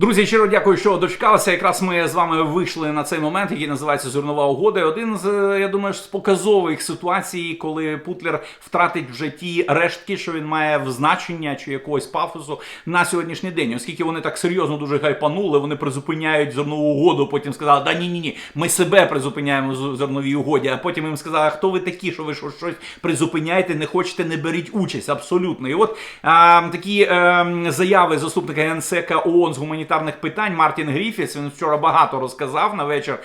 Друзі, щиро дякую, що дочекалися. Якраз ми з вами вийшли на цей момент, який називається зернова угода. Один з я думаю, з показових ситуацій, коли Путлер втратить вже ті рештки, що він має в значення чи якогось пафосу на сьогоднішній день, оскільки вони так серйозно дуже гайпанули, вони призупиняють зернову угоду. Потім сказали, да ні, ні, ні, ми себе призупиняємо в зерновій угоді. А потім їм сказали, хто ви такі, що ви щось призупиняєте, не хочете, не беріть участь. Абсолютно. І от а, такі е, заяви заступника генсека ООН з гуманітарних питань Мартін Гріфіс. Він вчора багато розказав на вечір,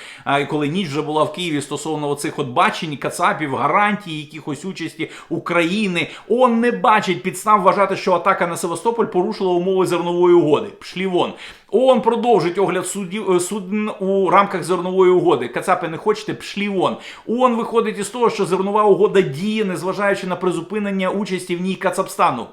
коли ніч вже була в Києві стосовно оцих от бачень, кацапів, гарантій, якихось участі України. ООН не бачить підстав вважати, що атака на Севастополь порушила умови зернової угоди. Пшлі вон. ООН продовжить огляд суддів е, суден у рамках зернової угоди. Кацапи не хочете, пшлі вон. ООН виходить із того, що зернова угода діє, незважаючи на призупинення участі в ній Кацапстану.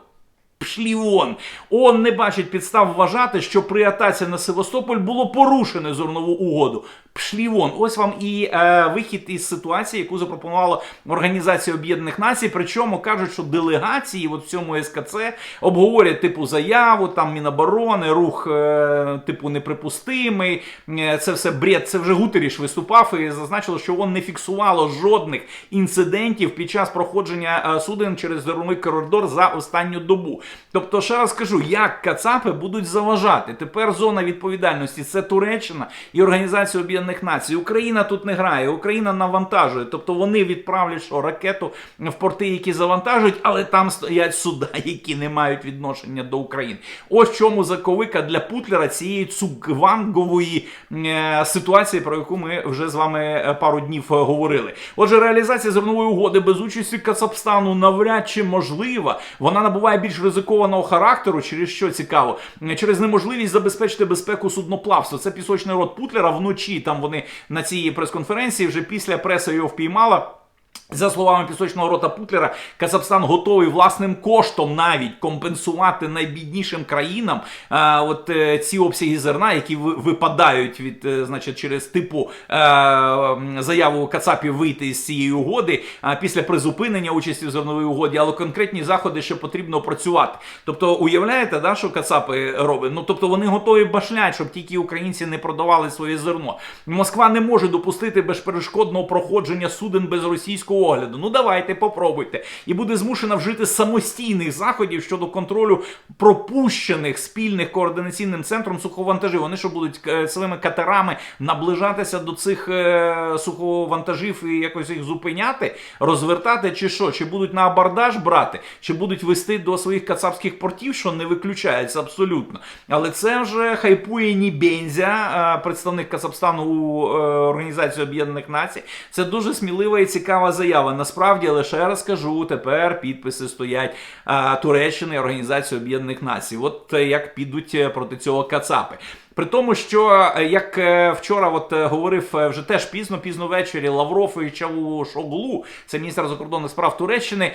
Пшлі вон. ООН не бачить підстав вважати, що при атаці на Севастополь було порушено зернову угоду. Пшлі вон. Ось вам і е, вихід із ситуації, яку запропонувала Організація Об'єднаних Націй. Причому кажуть, що делегації от в цьому СКЦ обговорять типу заяву, там Міноборони, рух е, типу неприпустимий. Е, Це все бред. Це вже Гутеріш виступав і зазначило, що ООН не фіксувало жодних інцидентів під час проходження е, суден через зерновий коридор за останню добу. Тобто, ще раз кажу, як Кацапи будуть заважати. Тепер зона відповідальності це Туреччина і Організація Об'єднаних Націй. Україна тут не грає, Україна навантажує. Тобто вони відправлять що ракету в порти, які завантажують, але там стоять суда, які не мають відношення до України. Ось чому заковика для Путлера цієї цугвангової е, ситуації, про яку ми вже з вами е, пару днів е, говорили. Отже, реалізація зернової угоди без участі Кацапстану навряд чи можлива. Вона набуває більш ризикованого характеру, через що цікаво, через неможливість забезпечити безпеку судноплавства. Це пісочний рот Путлера вночі. Там вони на цій прес-конференції вже після преса його впіймала. За словами пісочного рота Путлера, Казахстан готовий власним коштом навіть компенсувати найбіднішим країнам а, от е, ці обсяги зерна, які ви- випадають від, е, значить, через типу е, заяву Кацапів вийти з цієї угоди а, після призупинення участі в зерновій угоді, але конкретні заходи ще потрібно опрацювати. Тобто, уявляєте, да, що Кацапи роблять? Ну тобто вони готові башлять, щоб тільки українці не продавали своє зерно. Москва не може допустити безперешкодного проходження суден без російського огляду. Ну давайте попробуйте. І буде змушена вжити самостійних заходів щодо контролю пропущених спільних координаційним центром суховантажів. Вони що будуть е, своїми катерами наближатися до цих е, суховантажів і якось їх зупиняти, розвертати, чи що? Чи будуть на абордаж брати, чи будуть вести до своїх кацапських портів, що не виключається абсолютно. Але це вже хайпує Нібензя, е, представник Кацапстану у Організації Об'єднаних Націй. Це дуже смілива і цікава заява. Насправді, лише раз кажу, тепер підписи стоять Туреччини і Організації Об'єднаних Націй. От е, як підуть е, проти цього Кацапи. При тому, що е, як е, вчора от е, говорив вже теж пізно, пізно ввечері Лавров і Чавушоглу, це міністр закордонних справ Туреччини,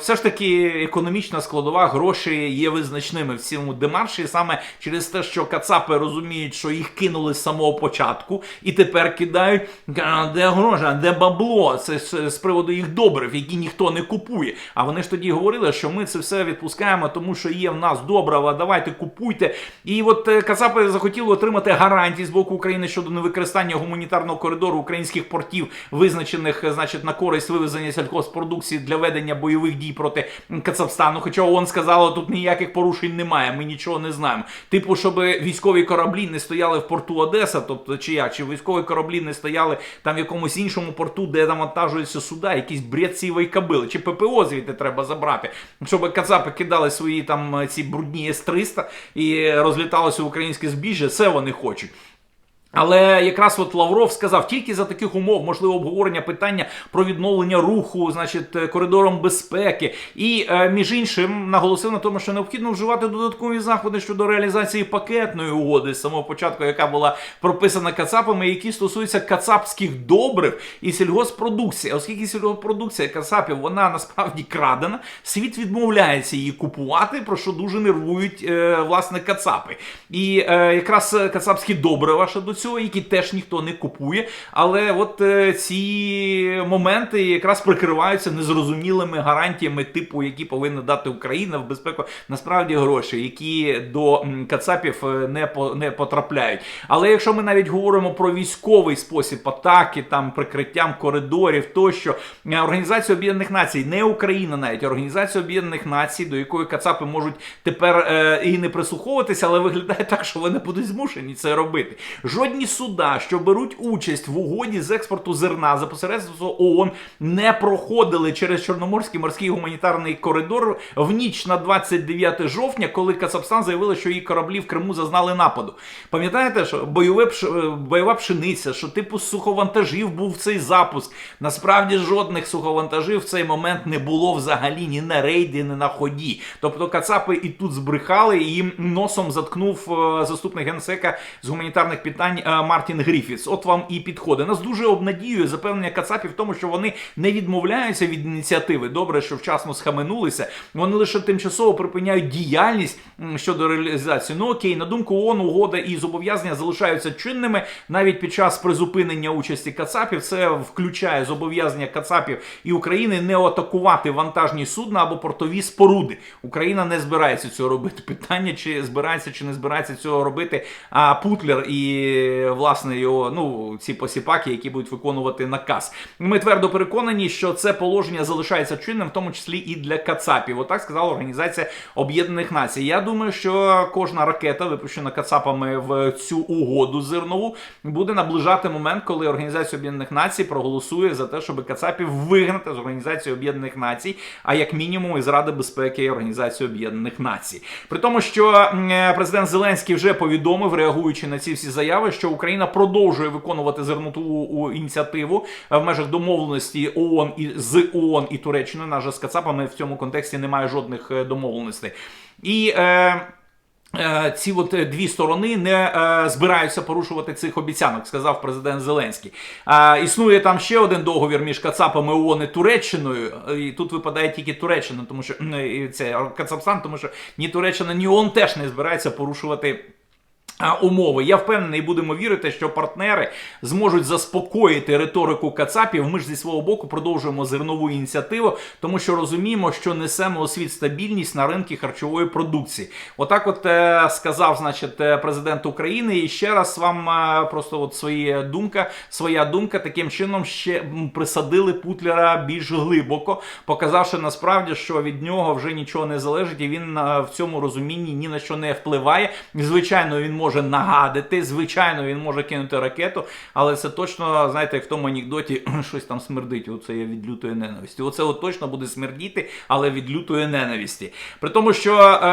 все ж таки економічна складова гроші є визначними в цьому демарші, саме через те, що Кацапи розуміють, що їх кинули з самого початку, і тепер кидають де гроші, де бабло. Це з, приводу їх добрив, які ніхто не купує. А вони ж тоді говорили, що ми це все відпускаємо, тому що є в нас добрива, давайте купуйте. І от Кацапи захотіли отримати гарантії з боку України щодо невикористання гуманітарного коридору українських портів, визначених е, значить на користь вивезення сільхозпродукції для ведення бойових дій проти Кацапстану. Хоча ООН сказала, тут ніяких порушень немає, ми нічого не знаємо. Типу, щоб військові кораблі не стояли в порту Одеса, тобто чи як, чи військові кораблі не стояли там в якомусь іншому порту, де навантажуються суда, якісь бред сівої кабили, чи ППО звідти треба забрати, щоб Кацапи кидали свої там е, ці брудні С-300 і розліталося українське збіжжя, це вони хочуть. Але якраз от Лавров сказав, тільки за таких умов можливо обговорення питання про відновлення руху, значить, е, коридором безпеки. І е, між іншим наголосив на тому, що необхідно вживати додаткові заходи щодо реалізації пакетної угоди з самого початку, яка була прописана Кацапами, які стосуються кацапських добрив і сільгоспродукції. Оскільки сільгоспродукція Кацапів вона насправді крадена, світ відмовляється її купувати, про що дуже нервують е, власне Кацапи. І якраз кацапські добрива ще до цього цього, які теж ніхто не купує. Але от е, ці моменти якраз прикриваються незрозумілими гарантіями, типу, які повинна дати Україна в безпеку. Насправді гроші, які до Кацапів е, не по не потрапляють. Але якщо ми навіть говоримо про військовий спосіб атаки, там прикриттям коридорів, тощо е, Організація Об'єднаних Націй, не Україна, навіть Організація Об'єднаних Націй, до якої Кацапи можуть тепер е, і не прислуховуватися, але виглядає так, що вони будуть змушені це робити. Жодні суда, що беруть участь в угоді з експорту зерна за посередництвом ООН, не проходили через Чорноморський морський гуманітарний коридор в ніч на 29 жовтня, коли Казахстан заявила, що її кораблі в Криму зазнали нападу. Пам'ятаєте, що бойове е, бойова пшениця, що типу суховантажів був цей запуск. Насправді жодних суховантажів в цей момент не було взагалі ні на рейді, ні на ході. Тобто Кацапи і тут збрехали, і їм носом заткнув е, заступник генсека з гуманітарних питань е, Мартін Гріфіс. От вам і підходи. Нас дуже обнадіює запевнення Кацапів тому, що вони не відмовляються від ініціативи. Добре, що вчасно схаменулися. Вони лише тимчасово припиняють діяльність щодо реалізації. Ну окей, на думку ООН, угода і зобов'язання залишаються чинними навіть під час призупинення участі Кацапів. Це включає зобов'язання Кацапів і України не атакувати вантажні судна або портові споруди. Україна не збирається цього робити. Питання, чи збирається чи не збирається цього робити. А Путлер і власне його ну ці посіпаки, які будуть виконувати наказ. Ми твердо переконані, що це положення залишається чинним, в тому числі і для Кацапів. Отак сказала Організація Об'єднаних Націй. Я думаю, що кожна ракета, випущена Кацапами в цю угоду зернову, буде наближати момент, коли Організація Об'єднаних Націй проголосує за те, щоб Кацапів вигнати з Організації Об'єднаних Націй, а як мінімум із Ради безпеки Організації Об'єднаних Націй. При тому, що е, президент Зеленський вже повідомив, реагуючи на ці всі заяви, що Україна продовжує виконувати зерноту ініціативу е, в межах домовленості ООН і з ООН і Туреччиною. Наже з Кацапами в цьому контексті немає жодних е, домовленостей. І е, Е, Ці от дві сторони не збираються порушувати цих обіцянок, сказав президент Зеленський. Існує там ще один договір між Кацапами ООН і Туреччиною. І тут випадає тільки Туреччина, тому що це Кацапстан, тому що ні Туреччина, ні ООН теж не збирається порушувати. Умови, я впевнений, будемо вірити, що партнери зможуть заспокоїти риторику Кацапів. Ми ж зі свого боку продовжуємо зернову ініціативу, тому що розуміємо, що несемо у світ стабільність на ринку харчової продукції. Отак, от е, сказав, значить, е, президент України. І ще раз вам е, просто от своя думка, своя думка таким чином ще присадили Путлера більш глибоко, показавши насправді, що від нього вже нічого не залежить, і він в цьому розумінні ні на що не впливає. Звичайно, він може нагадити, звичайно, він може кинути ракету, але це точно, знаєте, як в тому анекдоті щось там смердить. Оце я від лютої ненависті. Оце от точно буде смердіти, але від лютої ненависті. При тому, що е,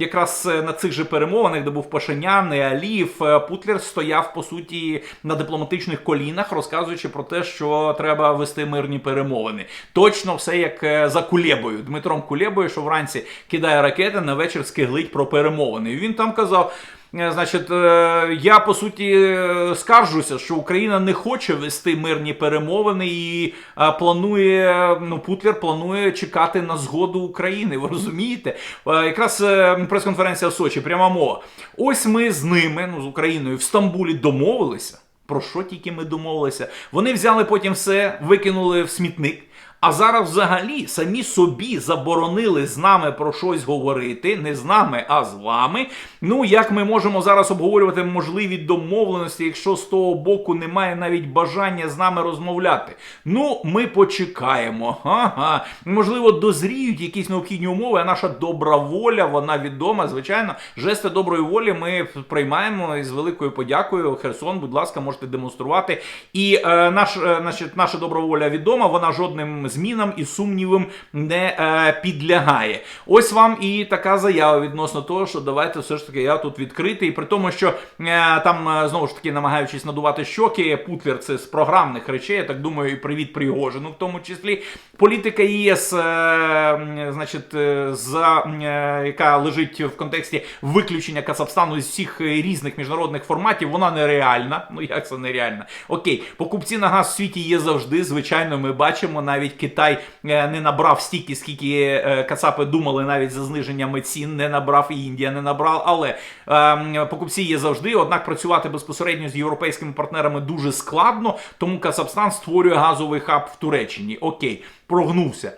якраз на цих же перемовинах, де був Пашинян і Аліїв, е, Путлер стояв по суті на дипломатичних колінах, розказуючи про те, що треба вести мирні перемовини. Точно все як е, за Кулебою. Дмитром Кулебою, що вранці кидає ракети, на вечір скиглить про перемовини. І він там казав. Е, Значить, е, я по суті е, скаржуся, що Україна не хоче вести мирні перемовини і планує. Ну, Путлер планує чекати на згоду України. Ви розумієте? Якраз прес-конференція в Сочі, пряма мова. Ось ми з ними, ну з Україною, в Стамбулі домовилися. Про що тільки ми домовилися? Вони взяли потім все, викинули в смітник. А зараз взагалі самі собі заборонили з нами про щось говорити, не з нами, а з вами. Ну як ми можемо зараз обговорювати можливі домовленості, якщо з того боку немає навіть бажання з нами розмовляти? Ну, ми почекаємо. Ага. Можливо, дозріють якісь необхідні умови, а наша добра воля, вона відома. Звичайно, жести доброї волі ми приймаємо із великою подякою. Херсон, будь ласка, можете демонструвати. І е, наш, е, значить, наша добра воля відома, вона жодним змінам і сумнівам не е, підлягає. Ось вам і така заява відносно того, що давайте все ж таки я тут відкритий. При тому, що е, там е, знову ж таки намагаючись надувати щоки, Путлер це з програмних речей. Я так думаю, і привіт Пригожину, в тому числі. Політика ЄС, е, значить, е, за е, яка лежить в контексті виключення Казахстану з всіх різних міжнародних форматів, вона нереальна. Ну як це нереальна? Окей, покупці на газ в світі є завжди. Звичайно, ми бачимо навіть Китай е, не набрав стільки, скільки е, Кацапи думали навіть за зниженнями цін, не набрав і Індія не набрав. Але е, покупці є завжди. Однак працювати безпосередньо з європейськими партнерами дуже складно, тому Казахстан створює газовий хаб в Туреччині. Окей, прогнувся.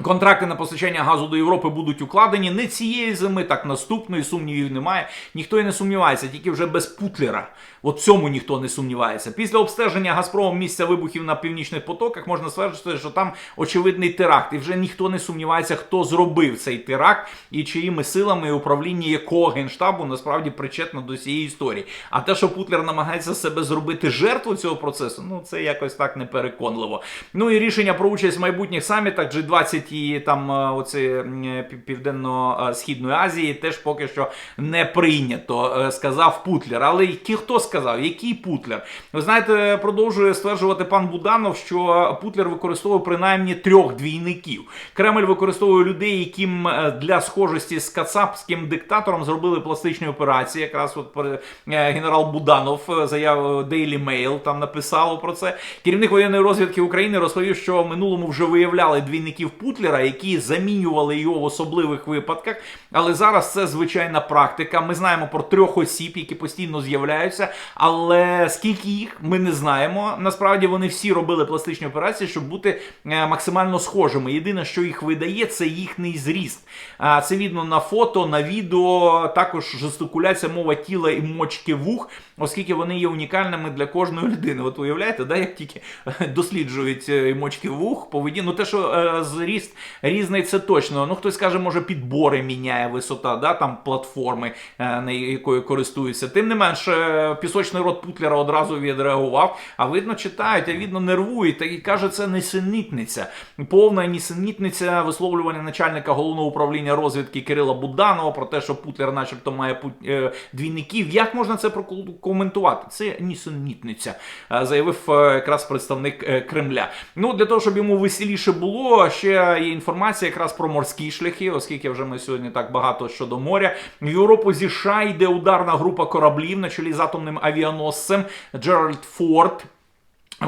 Контракти на постачання газу до Європи будуть укладені не цієї зими, так наступної сумнівів немає. Ніхто і не сумнівається, тільки вже без Путлера. От цьому ніхто не сумнівається. Після обстеження Газпромом місця вибухів на північних потоках можна стверджувати, що там очевидний теракт. І вже ніхто не сумнівається, хто зробив цей теракт і чиїми силами і управління якого генштабу насправді причетно до цієї історії. А те, що Путлер намагається себе зробити жертву цього процесу, ну це якось так непереконливо. Ну і рішення про участь в майбутніх самітах G20 і там е, оці е, пів- південно-східної Азії теж поки що не прийнято, е, сказав Путлер. Але й хто сказав? Який Путлер? Ви знаєте, продовжує стверджувати пан Буданов, що Путлер використовує принаймні трьох двійників. Кремль використовує людей, яким для схожості з кацапським диктатором зробили пластичні операції. Якраз от генерал Буданов заяв Daily Mail там написало про це. Керівник воєнної розвідки України розповів, що в минулому вже виявляли двійників Путлера, які замінювали його в особливих випадках. Але зараз це звичайна практика. Ми знаємо про трьох осіб, які постійно з'являються. Але скільки їх ми не знаємо. Насправді вони всі робили пластичні операції, щоб бути е, максимально схожими. Єдине, що їх видає, це їхній зріст. Це видно на фото, на відео, також жестикуляція, мова тіла і мочки вух, оскільки вони є унікальними для кожної людини. От уявляєте, да, як тільки досліджують е, мочки вух, поведінку. Ну те, що е, зріст різний, це точно. Ну хтось каже, може підбори міняє висота, да, там платформи, е, на якою користуються. Тим не менш, е, пісочний рот Путлера одразу відреагував. А видно, читають, а видно, нервують. І каже, це несенітниця. Повна несенітниця висловлювання начальника головного управління розвідки Кирила Буданова про те, що Путлер, начебто, має е, двійників. Як можна це прокоментувати? Це нісенітниця, заявив якраз представник Кремля. Ну для того, щоб йому веселіше було, ще є інформація якраз про морські шляхи, оскільки вже ми сьогодні так багато щодо моря. В Європу зі США йде ударна група кораблів на чолі з атомним авіаносцем Джеральд Форд.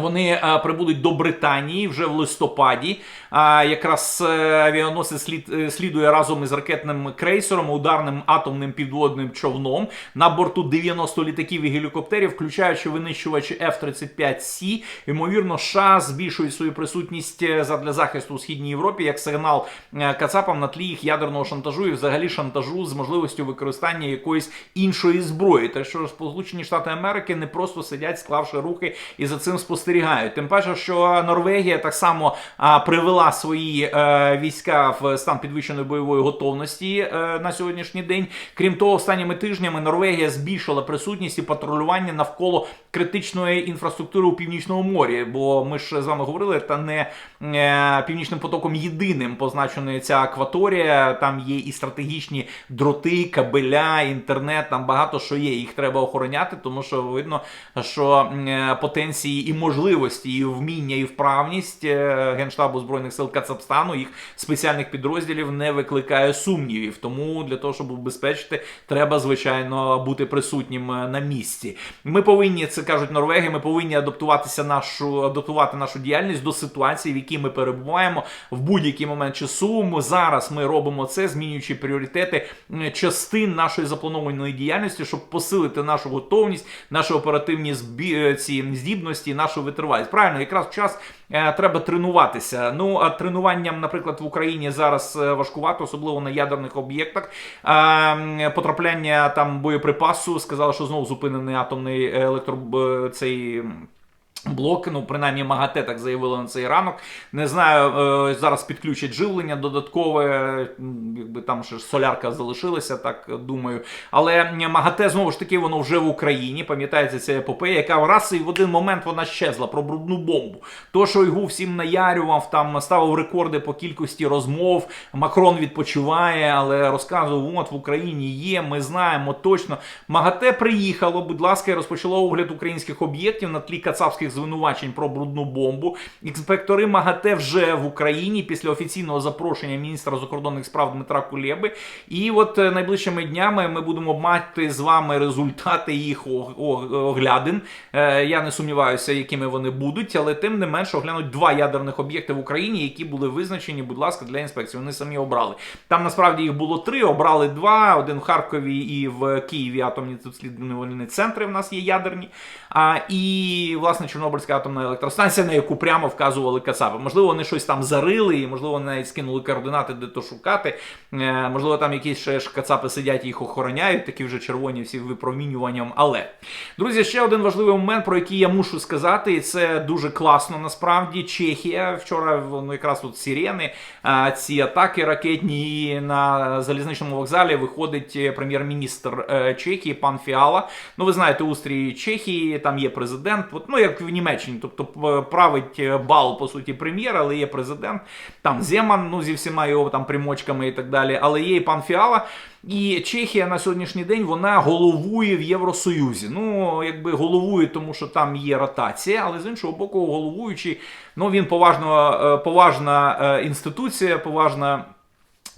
Вони е, прибудуть до Британії вже в листопаді. А якраз е, авіаносець слід, е, слідує разом із ракетним крейсером, ударним атомним підводним човном на борту 90 літаків і гелікоптерів, включаючи винищувачі F-35C. Ймовірно, США збільшують свою присутність задля захисту у східній Європі як сигнал Кацапам на тлі їх ядерного шантажу і взагалі шантажу з можливістю використання якоїсь іншої зброї. Те, що Сполучені Штати Америки не просто сидять, склавши руки і за цим спостерігають. Тим паче, що Норвегія так само привела свої е, війська в стан підвищеної бойової готовності е, на сьогоднішній день. Крім того, останніми тижнями Норвегія збільшила присутність і патрулювання навколо критичної інфраструктури у північному морі. Бо ми ж з вами говорили, та не е, північним потоком єдиним позначена ця акваторія. Там є і стратегічні дроти, кабеля, інтернет. Там багато що є. Їх треба охороняти, тому що видно, що потенції і можливості, і вміння, і вправність е, генштабу збройних сил Кацапстану, їх спеціальних підрозділів не викликає сумнівів. Тому для того, щоб убезпечити, треба звичайно бути присутнім е, на місці. Ми повинні це кажуть норвеги. Ми повинні адаптуватися нашу адаптувати нашу діяльність до ситуації, в якій ми перебуваємо в будь-який момент часу. Ми зараз ми робимо це, змінюючи пріоритети частин нашої запланованої діяльності, щоб посилити нашу готовність, наші оперативні збі... е, ці здібності, нашу витривалість. Правильно, якраз час е, треба тренуватися. Ну а тренуванням, наприклад, в Україні зараз е, важкувато, особливо на ядерних об'єктах. Е, потрапляння там боєприпасу сказали, що знову зупинений атомний електро е, цей. М, Блок, ну принаймні МАГАТЕ так заявили на цей ранок. Не знаю, е, зараз підключать живлення додаткове, якби там ще солярка залишилася, так думаю. Але МАГАТЕ знову ж таки воно вже в Україні. Пам'ятаєте, ця епопея, яка раз і в один момент вона щезла про брудну бомбу. То, що його всім наярював, там ставив рекорди по кількості розмов. Макрон відпочиває, але розказував, от в Україні є, ми знаємо точно. МАГАТЕ приїхало, будь ласка, і розпочало огляд українських об'єктів на тлі кацапських звинувачень про брудну бомбу. Інспектори МАГАТЕ вже в Україні після офіційного запрошення міністра закордонних справ Дмитра Кулєби. І от е, найближчими днями ми будемо мати з вами результати їх ог- ог- оглядин. Е, Я не сумніваюся, якими вони будуть, але тим не менше оглянуть два ядерних об'єкти в Україні, які були визначені, будь ласка, для інспекції. Вони самі обрали. Там насправді їх було три, обрали два: один в Харкові і в Києві атомні досліджувальні центри. В нас є ядерні. А і власне Чорнобильська атомна електростанція, на яку прямо вказували Кацапи. Можливо, вони щось там зарили, і можливо, вони навіть скинули координати, де то шукати. Е, можливо, там якісь ще ж Кацапи сидять і їх охороняють, такі вже червоні всі випромінюванням. Але друзі, ще один важливий момент, про який я мушу сказати, і це дуже класно. Насправді Чехія вчора ну, якраз тут сирени, а, ці атаки ракетні і на залізничному вокзалі виходить е, прем'єр-міністр е, Чехії, пан Фіала. Ну, ви знаєте, устрій Чехії, там є президент, от, ну як в Німеччині, тобто править е, бал, по суті, прем'єр, але є президент. Там Земан, ну зі всіма його там примочками і так далі. Але є і пан Фіала. І Чехія на сьогоднішній день вона головує в Євросоюзі. Ну, якби головує, тому що там є ротація, але з іншого боку, головуючий, ну він поважно, е, поважна е, інституція, поважна.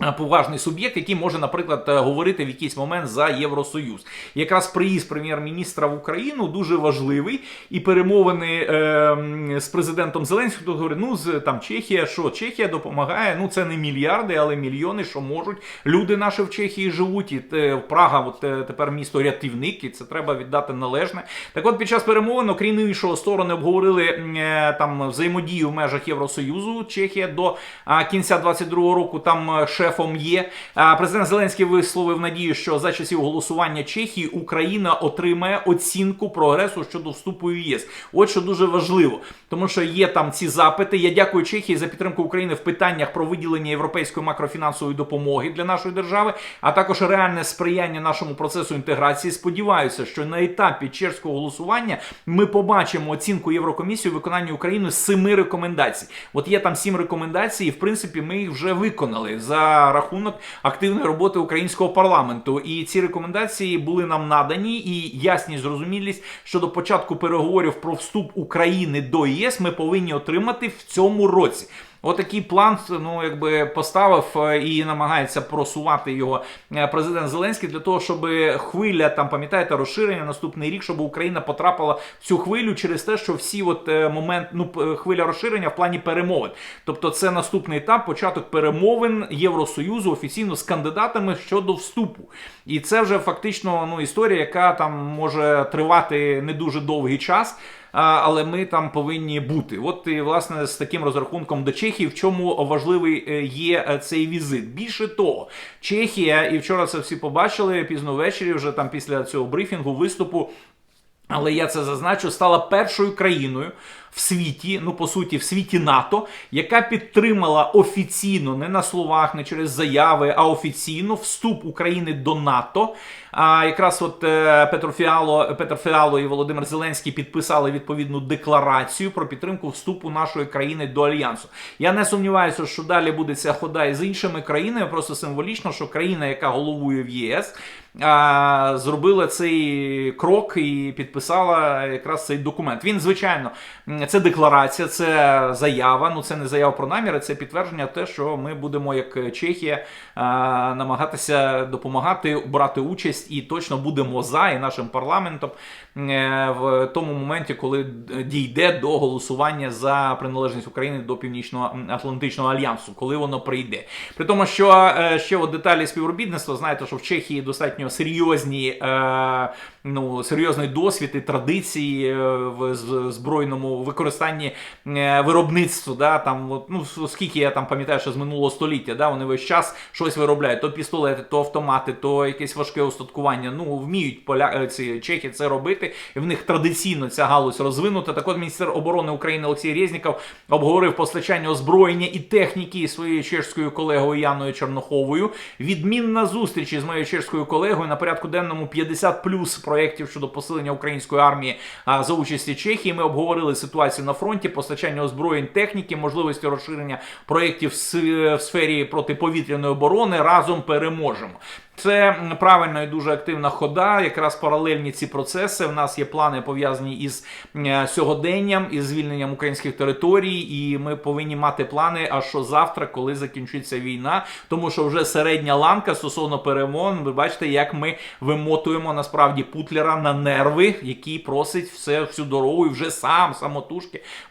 Е, Поважний суб'єкт, який може, наприклад, е, говорити в якийсь момент за Євросоюз. Якраз приїзд прем'єр-міністра в Україну дуже важливий. І перемовини е, з президентом Зеленським тут говорить, ну з там Чехія, що Чехія допомагає. Ну це не мільярди, але мільйони, що можуть. Люди наші в Чехії живуть. І те, Прага, от е, тепер місто рятівник, і це треба віддати належне. Так от під час перемовин, окрім іншого, сторони обговорили е, там взаємодію в межах Євросоюзу. Чехія до а, кінця 22-го року там е, шефом є. Президент Зеленський висловив надію, що за часів голосування Чехії Україна отримає оцінку прогресу щодо вступу в ЄС. От що дуже важливо, тому що є там ці запити. Я дякую Чехії за підтримку України в питаннях про виділення європейської макрофінансової допомоги для нашої держави, а також реальне сприяння нашому процесу інтеграції. Сподіваюся, що на етапі чешського голосування ми побачимо оцінку Єврокомісії у виконанні Україною семи рекомендацій. От є там сім рекомендацій, і в принципі ми їх вже виконали за рахунок активної роботи українського парламенту. І ці рекомендації були нам надані, і ясність, зрозумілість щодо початку переговорів про вступ України до ЄС ми повинні отримати в цьому році. Отакий план ну якби поставив е, і намагається просувати його е, президент Зеленський для того, щоб хвиля там пам'ятаєте розширення наступний рік, щоб Україна потрапила в цю хвилю через те, що всі от е, момент ну хвиля розширення в плані перемовин. Тобто, це наступний етап, початок перемовин Євросоюзу офіційно з кандидатами щодо вступу. І це вже фактично ну історія, яка там може тривати не дуже довгий час. Але ми там повинні бути. От і власне з таким розрахунком до Чехії, в чому важливий е, є е, цей візит. Більше того, Чехія, і вчора це всі побачили пізно ввечері, вже там після цього брифінгу, виступу. Але я це зазначу, стала першою країною в світі, ну по суті, в світі НАТО, яка підтримала офіційно, не на словах, не через заяви, а офіційно вступ України до НАТО. А якраз от е, Петро Фіало, Петр Фіало і Володимир Зеленський підписали відповідну декларацію про підтримку вступу нашої країни до альянсу. Я не сумніваюся, що далі буде ця хода і з іншими країнами. Просто символічно, що країна, яка головує в ЄС, зробила цей крок і підписала якраз цей документ. Він, звичайно, це декларація, це заява. Ну це не заява про наміри, це підтвердження те, що ми будемо, як Чехія, намагатися допомагати, брати участь і точно будемо за і нашим парламентом е, в тому моменті, коли дійде до голосування за приналежність України до Північно-Атлантичного альянсу, коли воно прийде. При тому, що е, ще от деталі співробітництва, знаєте, що в Чехії достатньо серйозні, е, ну, серйозний досвід і традиції е, в збройному використанні е, виробництва. Да, там, ну, скільки я там пам'ятаю, що з минулого століття, да, вони весь час щось виробляють: то пістолети, то автомати, то якесь важке устаткування. Ну, вміють поля е, ці чехи це робити. І в них традиційно ця галузь розвинута. Так от міністр оборони України Олексій Резніков обговорив постачання озброєння і техніки своєю чешською колегою Яною Черноховою. Відмінна зустріч із моєю чешською колегою на порядку денному 50 плюс проєктів щодо посилення української армії за участі Чехії. Ми обговорили ситуацію ситуацію на фронті, постачання озброєнь техніки, можливості розширення проєктів в сфері протиповітряної оборони разом переможемо. Це правильна і дуже активна хода. Якраз паралельні ці процеси. В нас є плани пов'язані із е, сьогоденням, із звільненням українських територій, і ми повинні мати плани. А що завтра, коли закінчиться війна, тому що вже середня ланка стосовно перемон. Ви бачите, як ми вимотуємо насправді Путлера на нерви, який просить все всю дорогу і вже сам самотужки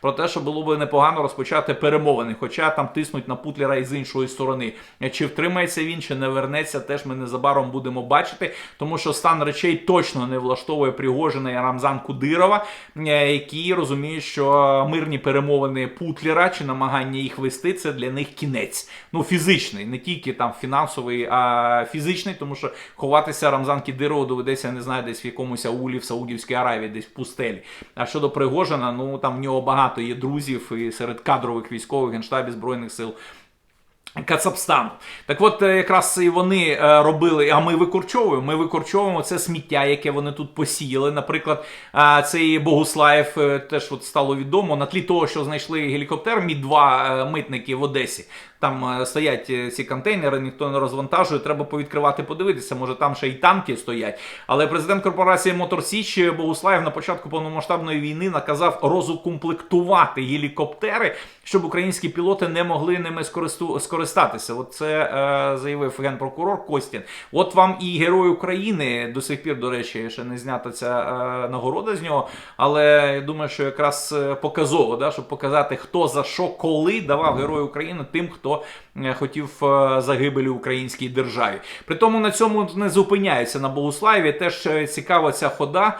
про те, що було би непогано розпочати перемовини. Хоча там тиснуть на Путлера і з іншої сторони. Чи втримається він, чи не вернеться, теж ми незабаром будемо бачити, тому що стан речей точно не влаштовує Пригожина і Рамзан Кудирова, е, які розуміють, що мирні перемовини Путлера чи намагання їх вести це для них кінець. Ну фізичний, не тільки там фінансовий, а фізичний, тому що ховатися Рамзан Кідирову доведеться, не знаю, десь в якомусь аулі в Саудівській Аравії, десь в пустелі. А щодо Пригожина, ну там в нього багато є друзів і серед кадрових військових генштабів збройних сил. Кацапстану. Так от е, якраз і вони е, робили, а ми викорчовуємо. Ми викорчовуємо це сміття, яке вони тут посіяли. Наприклад, цей Богуслаєв е, теж от стало відомо на тлі того, що знайшли гелікоптер Мі 2 митники в Одесі. Там е, стоять е, ці контейнери, ніхто не розвантажує. Треба повідкривати, подивитися. Може там ще й танки стоять. Але президент корпорації Мотор Січ Богуслаєв на початку повномасштабної війни наказав розукомплектувати гелікоптери, щоб українські пілоти не могли ними скористу- скористатися. От це е, заявив генпрокурор Костін. От вам і герой України до сих пір, до речі, ще не знята ця е, нагорода з нього. Але я думаю, що якраз е, показово, да, щоб показати, хто за що, коли давав герой України тим, хто е, хотів е, загибелі українській державі. При тому на цьому не зупиняються на Богуславі. Теж е, цікава ця хода.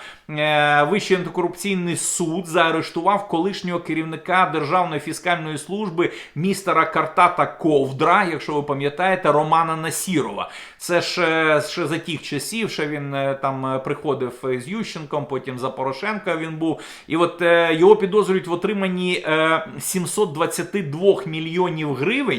Вищий антикорупційний суд заарештував колишнього керівника Державної фіскальної служби містера Картата Ковдра, якщо ви пам'ятаєте, Романа Насірова. Це ще, ще за тих часів, ще він там приходив з Ющенком, потім за Порошенка він був. І от його підозрюють в отриманні е, 722 мільйонів гривень.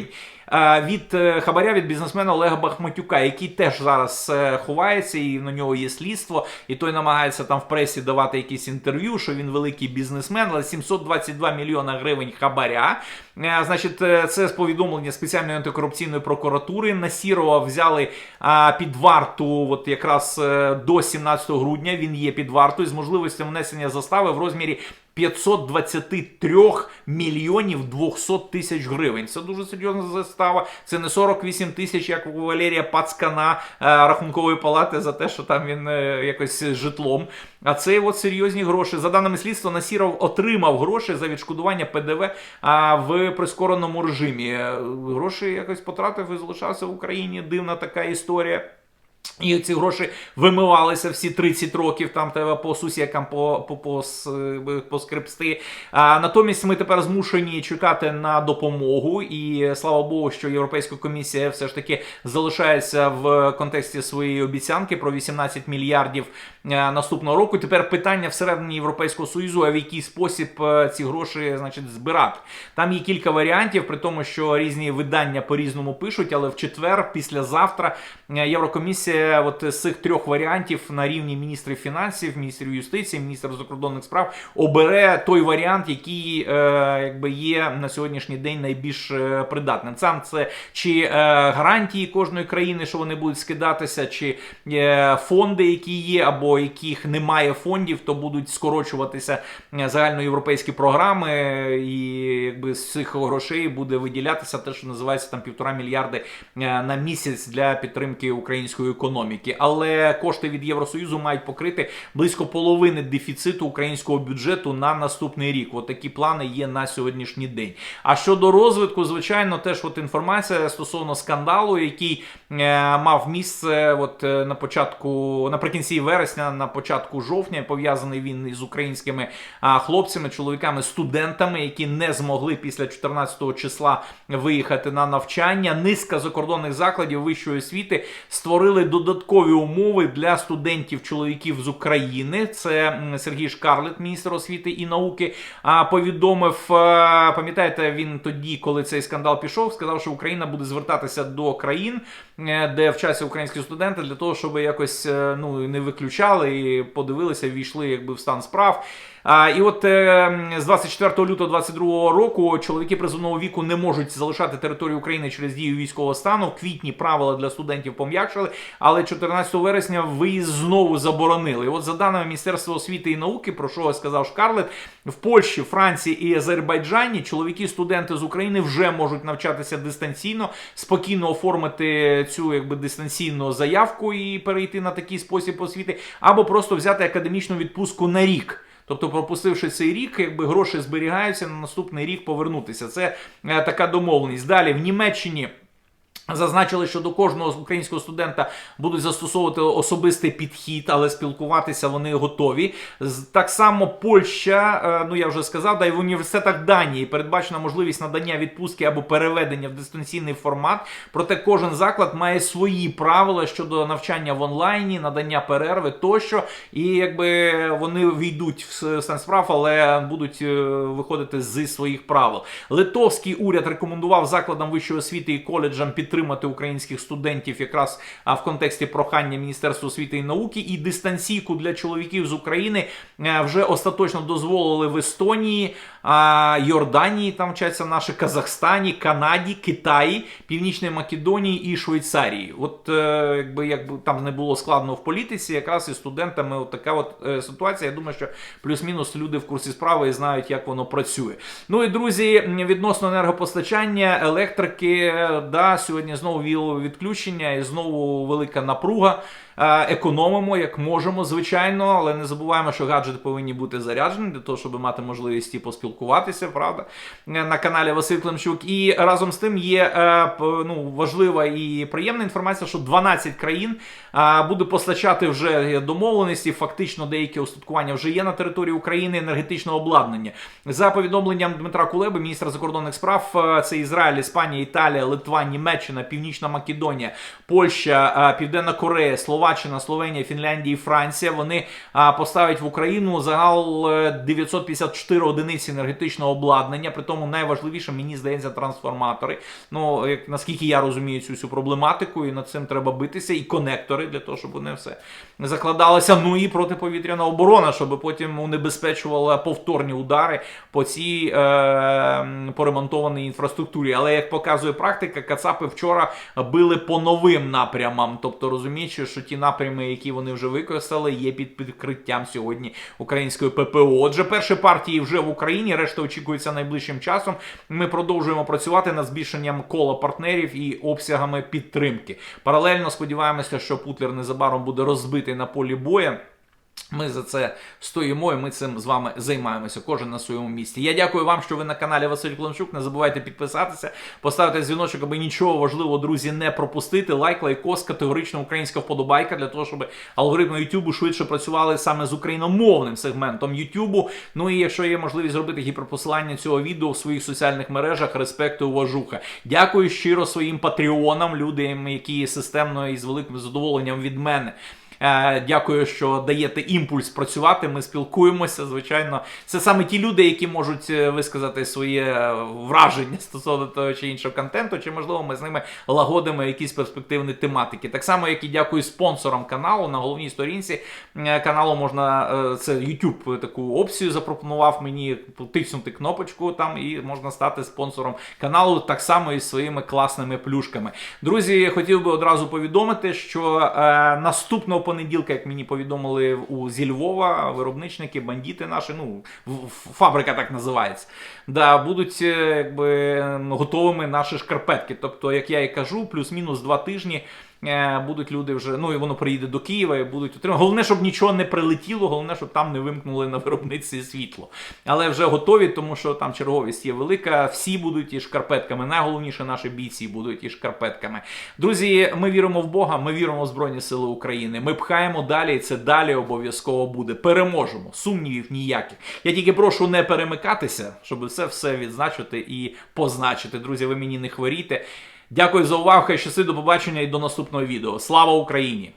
Е, Від е, хабаря від бізнесмена Олега Бахматюка, який теж зараз е, ховається, і на нього є слідство, і той намагається там в пресі давати якісь інтерв'ю, що він великий бізнесмен, але 722 мільйона гривень хабаря. Е, Значить, це з повідомлення спеціальної антикорупційної прокуратури. Насірова взяли під варту, от якраз до 17 грудня. Він є під вартою з можливістю внесення застави в розмірі 523 мільйонів 200 тисяч гривень. Це дуже серйозна застава. Це не 48 тисяч, як у Валерія Пацкана е, рахункової палати за те, що там він е, якось житлом. А це от серйозні гроші. За даними слідства, Насіров отримав гроші за відшкодування ПДВ в прискореному режимі. Е, Гроші якось потратив і залишався в Україні. Дивна така історія. І ці гроші вимивалися всі 30 років, там треба по сусікам по, по, по, по скрипсти. А, натомість ми тепер змушені чекати на допомогу. І слава Богу, що Європейська комісія все ж таки залишається в контексті своєї обіцянки про 18 мільярдів е, наступного року. Тепер питання всередині Європейського Союзу, а в який спосіб е, ці гроші значить, збирати. Там є кілька варіантів, при тому, що різні видання по-різному пишуть, але в четвер, післязавтра, е, Єврокомісія от з цих трьох варіантів на рівні міністрів фінансів, міністрів юстиції, міністрів закордонних справ обере той варіант, який е, якби є на сьогоднішній день найбільш е, придатним. Сам це чи е, гарантії кожної країни, що вони будуть скидатися, чи е, фонди, які є, або яких немає фондів, то будуть скорочуватися е, загальноєвропейські програми, і якби з цих грошей буде виділятися те, що називається там півтора мільярди е, на місяць для підтримки української економіки. Але кошти від Євросоюзу мають покрити близько половини дефіциту українського бюджету на наступний рік. От такі плани є на сьогоднішній день. А щодо розвитку, звичайно, теж от інформація стосовно скандалу, який е, мав місце от е, на початку, наприкінці вересня, на початку жовтня, пов'язаний він із українськими а, хлопцями, чоловіками, студентами, які не змогли після 14 числа виїхати на навчання. Низка закордонних закладів вищої освіти створили додаткові умови для студентів чоловіків з України. Це Сергій Шкарлет, міністр освіти і науки, повідомив. е, Пам'ятаєте, він тоді, коли цей скандал пішов, сказав, що Україна буде звертатися до країн де вчаться українські студенти, для того, щоб якось е, ну не виключали і подивилися, війшли якби в стан справ. І от е, з 24 лютого 22 року чоловіки призовного віку не можуть залишати територію України через дію військового стану. Квітні правила для студентів пом'якшили, але 14 вересня виїзд знову заборонили. І от за даними Міністерства освіти і науки, про що сказав Шкарлет, в Польщі, Франції і Азербайджані чоловіки-студенти з України вже можуть навчатися дистанційно, спокійно оформити цю якби дистанційну заявку і перейти на такий спосіб освіти, або просто взяти академічну відпустку на рік. Тобто, пропустивши цей рік, якби гроші зберігаються на наступний рік повернутися. Це е, така домовленість. Далі в Німеччині. Зазначили, що до кожного українського студента будуть застосовувати особистий підхід, але спілкуватися вони готові. Так само Польща, е, ну я вже сказав, да й в університетах Данії передбачена можливість надання відпустки або переведення в дистанційний формат. Проте кожен заклад має свої правила щодо навчання в онлайні, надання перерви тощо. І якби вони війдуть в с- стан справ, але будуть е, виходити зі своїх правил. Литовський уряд рекомендував закладам вищої освіти і коледжам підтримати українських студентів якраз в контексті прохання Міністерства освіти і науки. І дистанційку для чоловіків з України е, вже остаточно дозволили в Естонії, Йорданії, там вчаться наші Казахстані, Канаді, Китаї, Північній Македонії і Швейцарії. От е, якби якби там не було складно в політиці, якраз із студентами от така от е, ситуація. Я думаю, що плюс-мінус люди в курсі справи і знають, як воно працює. Ну і друзі, відносно енергопостачання, електрики, да, сьогодні знову вілове відключення і знову велика напруга. Е, Економимо як можемо, звичайно, але не забуваємо, що гаджети повинні бути заряджені для того, щоб мати можливість і поспілкуватися, правда, е, на каналі Василь Климчук. І разом з тим є е, ну, важлива і приємна інформація, що 12 країн буде постачати вже домовленості. Фактично, деякі устаткування вже є на території України енергетичного обладнання. За повідомленням Дмитра Кулеби, міністра закордонних справ, е, це Ізраїль, Іспанія, Італія, Литва, Німеччина, Північна Македонія, Польща, е, Південна Корея, Словаччина, Словенія, Фінляндія і Франція. Вони е, поставить в Україну загал е, 954 одиниці енергетичного обладнання. При тому найважливіше, мені здається, трансформатори. Ну, як наскільки я розумію цю всю проблематику, і над цим треба битися, і конектори для того, щоб вони все закладалося. Ну і протиповітряна оборона, щоб потім унебезпечувала повторні удари по цій е, поремонтованій інфраструктурі. Але як показує практика, Кацапи вчора били по новим напрямам. Тобто розуміючи, що ті напрями, які вони вже використали, є під підкриттям сьогодні української ППО. Отже, перші партії вже в Україні, решта очікується найближчим часом. Ми продовжуємо працювати над збільшенням кола партнерів і обсягами підтримки. Паралельно сподіваємося, що Путлер незабаром буде розбитий на полі боя. Ми за це стоїмо і ми цим з вами займаємося, кожен на своєму місці. Я дякую вам, що ви на каналі Василь Климчук. Не забувайте підписатися, поставити дзвіночок, аби нічого важливого, друзі, не пропустити. Лайк, лайкос, категорична українська вподобайка для того, щоб алгоритми YouTube швидше працювали саме з україномовним сегментом YouTube. Ну і якщо є можливість зробити гіперпосилання цього відео в своїх соціальних мережах, респекту, уважуха. Дякую щиро своїм патреонам, людям, які системно і з великим задоволенням від мене. Е, Дякую, що даєте імпульс працювати. Ми спілкуємося. Звичайно, це саме ті люди, які можуть е, висказати своє е, враження стосовно того чи іншого контенту, чи можливо ми з ними лагодимо якісь перспективні тематики. Так само, як і дякую спонсорам каналу на головній сторінці каналу можна це YouTube таку опцію запропонував мені потиснути кнопочку там і можна стати спонсором каналу так само і своїми класними плюшками. Друзі, хотів би одразу повідомити, що е, наступного понеділка, як мені повідомили у зі Львова, виробничники, бандити наші, ну фабрика так називається. Да, будуть е, якби готовими наші шкарпетки. Тобто, як я і кажу, плюс-мінус два тижні. Е, Будуть люди вже, ну і воно приїде до Києва і будуть отримати. Головне, щоб нічого не прилетіло, головне, щоб там не вимкнули на виробництві світло. Але вже готові, тому що там черговість є велика. Всі будуть і шкарпетками. Найголовніше наші бійці будуть і шкарпетками. Друзі, ми віримо в Бога, ми віримо в Збройні Сили України. Ми пхаємо далі, і це далі обов'язково буде. Переможемо. Сумнівів ніяких. Я тільки прошу не перемикатися, щоб це все відзначити і позначити. Друзі, ви мені не хворійте. Дякую за увагу. Хай щаси, до побачення і до наступного відео. Слава Україні!